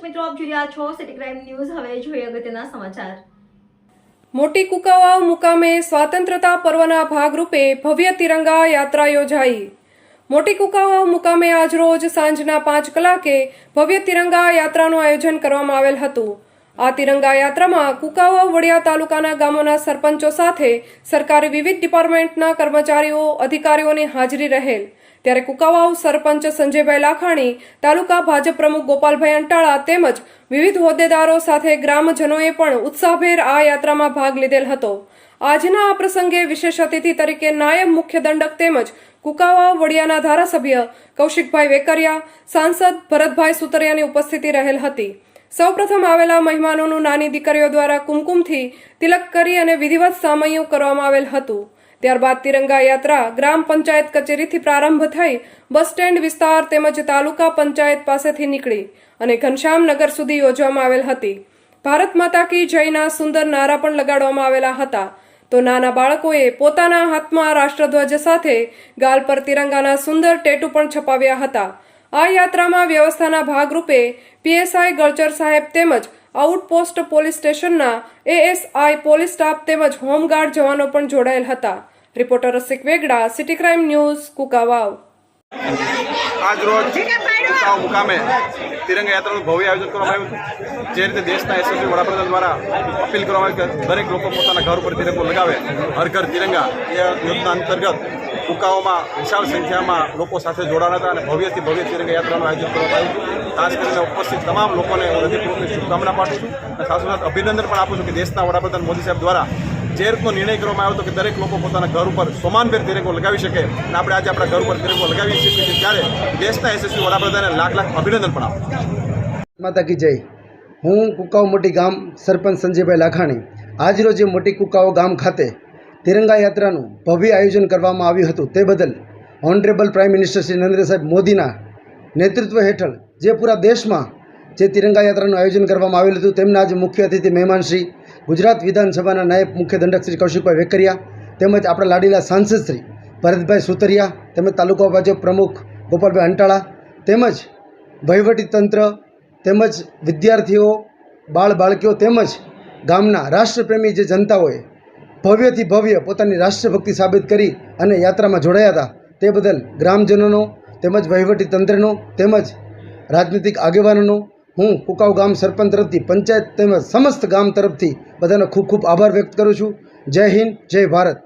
મિત્રો, આપ જોઈ રહ્યા છો સિટી ક્રાઇમ ન્યૂઝ હવે જોઈએ અગત્યના સમાચાર. મોટી કુકાવાવ મુકામે સ્વાતંત્રતા પર્વના ભાગરૂપે ભવ્ય તિરંગા યાત્રા યોજાઈ. મોટી કુકાવાવ મુકામે આજરોજ સાંજના પાંચ કલાકે ભવ્ય તિરંગા યાત્રાનું આયોજન કરવામાં આવેલ હતું. આ તિરંગા યાત્રામાં કુકાવા, વડિયા તાલુકાના ગામોના સરપંચો સાથે સરકારી વિવિધ ડિપાર્ટમેન્ટના કર્મચારીઓ, અધિકારીઓની હાજરી રહેલ. ત્યારે કુકાવાવ સરપંચ સંજયભાઈ લાખાણી, તાલુકા ભાજપ પ્રમુખ ગોપાલભાઈ અંટાળા તેમજ વિવિધ હોદ્દેદારો સાથે ગ્રામજનોએ પણ ઉત્સાહભેર આ યાત્રામાં ભાગ લીધેલ હતો. આજના આ પ્રસંગે વિશેષ અતિથિ તરીકે નાયબ મુખ્ય દંડક તેમજ કુકાવાવ, વડિયાના ધારાસભ્ય કૌશિકભાઈ વેકરિયા, સાંસદ ભરતભાઈ સુતરિયાની ઉપસ્થિતિ રહેલ હતી. સૌપ્રથમ આવેલા મહેમાનોનું નાની દીકરીઓ દ્વારા કુમકુમથી તિલક કરી અને વિધિવત સામયું કરવામાં આવેલ હતું. ત્યારબાદ તિરંગા યાત્રા ગ્રામ પંચાયત કચેરીથી પ્રારંભ થઈ બસ સ્ટેન્ડ વિસ્તાર તેમજ તાલુકા પંચાયત પાસેથી નીકળી અને ઘનશ્યામનગર સુધી યોજવામાં આવેલ હતી. ભારત માતા કી જયના સુંદર નારા પણ લગાડવામાં આવેલા હતા. તો નાના બાળકોએ પોતાના હાથમાં રાષ્ટ્રધ્વજ સાથે ગાલ પર તિરંગાના સુંદર ટેટુ પણ છપાવ્યા હતા. આ યાત્રામાં વ્યવસ્થાના ભાગરૂપે પીએસઆઈ ગળચર સાહેબ તેમજ આઉટપોસ્ટ પોલીસ સ્ટેશનના એએસઆઈ પોલીસ સ્ટાફ તેમજ હોમગાર્ડ જવાનો પણ જોડાયેલ હતા. Reporter Rasik Vegda city crime news Kukavav. આજરોજ કુકાવ મુકામે તિરંગા યાત્રાનું ભવ્ય આયોજન કરવામાં આવ્યું જે રીતે દેશના યશસ્વી વડાપ્રધાન દ્વારા અપીલ કરવામાં આવી કે દરેક લોકો પોતાના ઘર ઉપર તિરંગો લગાવે. હર ઘર તિરંગા. એ યોજના અંતર્ગત કુકાઓમાં વિશાળ સંખ્યામાં લોકો સાથે જોડાયા હતા અને ભવ્યથી ભવ્ય તિરંગયાત્રાનું આયોજન કરવામાં આવ્યું. હતું ખાસ કરીને ઉપસ્થિત તમામ લોકોને હું હૃદયપૂર્વકની શુભકામના પાઠવું છું. અને સાથોસાથ અભિનંદન પણ આપું છું કે દેશના વડાપ્રધાન મોદી સાહેબ દ્વારા જે રીતનો નિર્ણય કરવામાં આવ્યો હતો કે દરેક લોકો પોતાના ઘર ઉપર સમાનભેર તિરંગો લગાવી શકે. અને આપણે આજે આપણા ઘર ઉપર તિરંગો લગાવી શકીએ છીએ ત્યારે દેશના યશસ્વી વડાપ્રધાને લાખ લાખ અભિનંદન પણ આપું માતા કી જય. હું કુકાવ મોટી ગામ સરપંચ સંજયભાઈ લાખાણી. આજરોજ મોટી કુકાઓ ગામ ખાતે તિરંગા યાત્રાનું ભવ્ય આયોજન કરવામાં આવ્યું હતું. તે બદલ honourable prime minister Shri Narendra સાહેબ મોદીના નેતૃત્વ હેઠળ જે પૂરા દેશમાં જે તિરંગા યાત્રાનું આયોજન કરવામાં આવેલું હતું, તેમના આજે મુખ્ય અતિથિ મહેમાન શ્રી ગુજરાત વિધાનસભાના નાયબ મુખ્ય દંડક શ્રી કૌશિકભાઈ વેકરિયા તેમજ આપણા લાડીલા સાંસદ શ્રી ભરતભાઈ સુતરિયા તેમજ તાલુકા ભાજપ પ્રમુખ ગોપાલભાઈ અંટાળા તેમજ વહીવટી તંત્ર તેમજ વિદ્યાર્થીઓ બાળ બાળકીઓ તેમજ ગામના રાષ્ટ્રપ્રેમી જે જનતાઓએ ભવ્યથી ભવ્ય પોતાની રાષ્ટ્રભક્તિ સાબિત કરી અને યાત્રામાં જોડાયા હતા. તે બદલ ગ્રામજનોનો, તેમજ વહીવટી તંત્રનો, તેમજ રાજનીતિક આગેવાનોનો હું કુકાવ ગામ સરપંચ તરફથી, પંચાયત તેમજ સમસ્ત ગામ તરફથી બધાનો ખૂબ ખૂબ આભાર વ્યક્ત કરું છું. જય હિન્દ, જય ભારત.